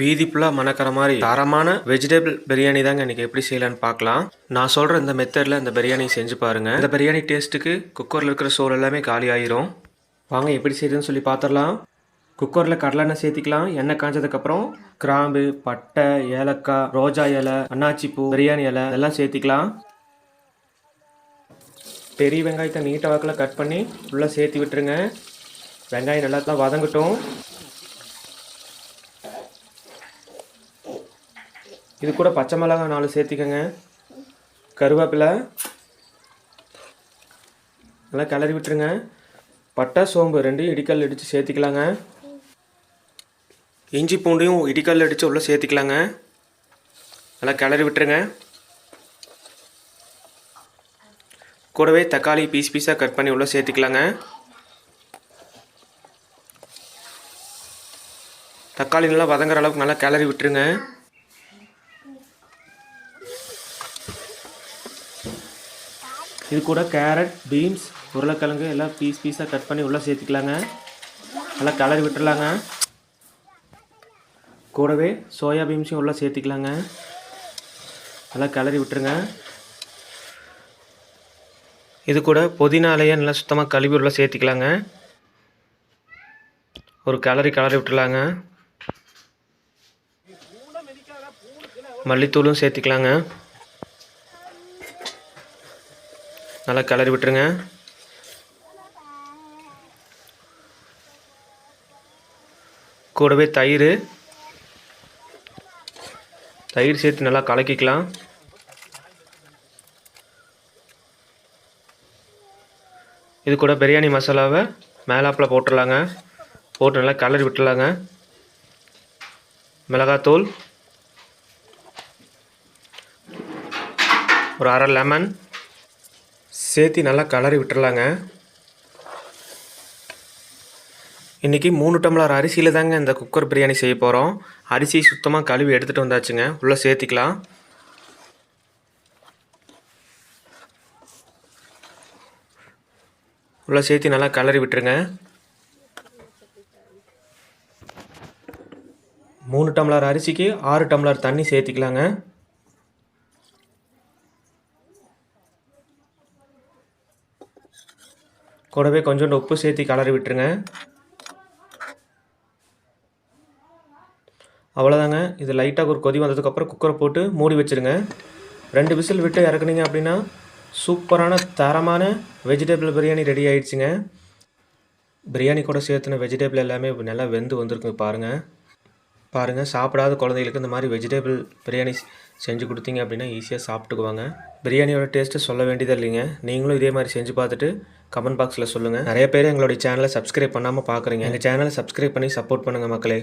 வீதி ஃபுல்லாக மணக்கிற மாதிரி. தரமான வெஜிடபிள் பிரியாணி தாங்க இன்றைக்கி எப்படி செய்யலான்னு பார்க்கலாம். நான் சொல்கிற இந்த மெத்தடில் இந்த பிரியாணி செஞ்சு பாருங்கள் இந்த பிரியாணி டேஸ்ட்டுக்கு குக்கரில் இருக்கிற சோல் எல்லாமே காலி ஆயிரும். வாங்க எப்படி செய்யுதுன்னு சொல்லி பார்த்துடலாம் குக்கரில் கடலெண்ணெய் சேர்த்திக்கலாம். எண்ணெய் காஞ்சதுக்கப்புறம் கிராம்பு பட்டை ஏலக்காய் ரோஜா இலை அன்னாச்சிப்பூ பிரியாணி இலை இதெல்லாம் சேர்த்திக்கலாம். பெரிய வெங்காயத்தை நீட்ட வாக்கில் கட் பண்ணி உள்ளே சேர்த்து விட்டுருங்க. வெங்காயம் நல்லா தான் வதங்கட்டும். இது கூட பச்சை மிளகா நாலு சேர்த்திக்கங்க. கருவேப்பிலை. நல்லா கிளறி விட்டுருங்க. பட்டை சோம்பு ரெண்டையும் இடிக்கல் அடித்து சேர்த்திக்கலாங்க. இஞ்சி பூண்டையும் இடிக்கல் அடித்து உள்ளே சேர்த்திக்கலாங்க. நல்லா கிளறி விட்டுருங்க. கூடவே தக்காளி பீஸ் பீஸாக கட் பண்ணி உள்ளே சேர்த்திக்கலாங்க. தக்காளி நல்லா வதங்குற அளவுக்கு நல்லா கிளறி விட்டுருங்க. இது கூட கேரட் பீன்ஸ் உருளைக்கிழங்கு எல்லாம் பீஸ் பீஸாக கட் பண்ணி உள்ளே சேர்த்துக்கலாங்க. நல்லா கலரி விட்டுடலாங்க. கூடவே சோயா பீன்ஸையும் உள்ளே சேர்த்துக்கலாங்க. நல்லா கலரி விட்டுருங்க. இது கூட புதினாலேயே நல்லா சுத்தமாக கழுவி உள்ளே சேர்த்துக்கலாங்க. ஒரு கலரி கலரி விட்டுலாங்க மல்லித்தூளும் சேர்த்துக்கலாங்க. நல்லா கிளறி விட்டுருங்க. கூடவே தயிர். தயிர் சேர்த்து நல்லா கலக்கிக்கலாம். இது கூட பிரியாணி மசாலாவை மேலாப்பில் போட்டுடலாங்க. போட்டு நல்லா கலரி விட்டுடலாங்க. மிளகாத்தூள். ஒரு அரை லெமன். சேர்த்து நல்லா கலரி விட்டுறலாங்க. இன்றைக்கி மூணு டம்ளர் அரிசியில் தாங்க இந்த குக்கர் பிரியாணி செய்ய போகிறோம் அரிசி சுத்தமாக கழுவி எடுத்துகிட்டு வந்தாச்சுங்க. உள்ளே சேர்த்திக்கலாம். உள்ளே சேர்த்து நல்லா கலரி விட்டுருங்க. மூணு டம்ளர் அரிசிக்கு ஆறு டம்ளர் தண்ணி சேர்த்திக்கலாங்க. கூடவே கொஞ்சோண்டு உப்பு சேர்த்து கலரி விட்டுருங்க. அவ்வளோதாங்க இது லைட்டாக ஒரு கொதி வந்ததுக்கப்புறம் குக்கரை போட்டு மூடி வச்சுருங்க. ரெண்டு விசில் விட்டு இறக்குனீங்க அப்படின்னா சூப்பரான தரமான வெஜிடபிள் பிரியாணி ரெடி ஆயிடுச்சுங்க. பிரியாணி கூட சேர்த்துன வெஜிடபிள் எல்லாமே நல்லா வெந்து வந்திருக்கு பாருங்கள் பாருங்கள் சாப்பிடாத குழந்தைகளுக்கு இந்த மாதிரி வெஜிடபிள் பிரியாணி செஞ்சு கொடுத்தீங்க அப்படின்னா ஈஸியாக சாப்பிட்டுக்குவாங்க. பிரியாணியோட டேஸ்ட்டு சொல்ல வேண்டியதாக இல்லைங்க. நீங்களும் இதே மாதிரி செஞ்சு பார்த்துட்டு கமெண்ட் பாக்ஸில் சொல்லுங்கள் நிறைய பேர் எங்களுடைய சேனலை சப்ஸ்கிரைப் பண்ணாமல் பார்க்குறீங்க எங்கள் சேனலை சப்ஸ்கிரைப் பண்ணி சப்போர்ட் பண்ணுங்கள் மக்களே.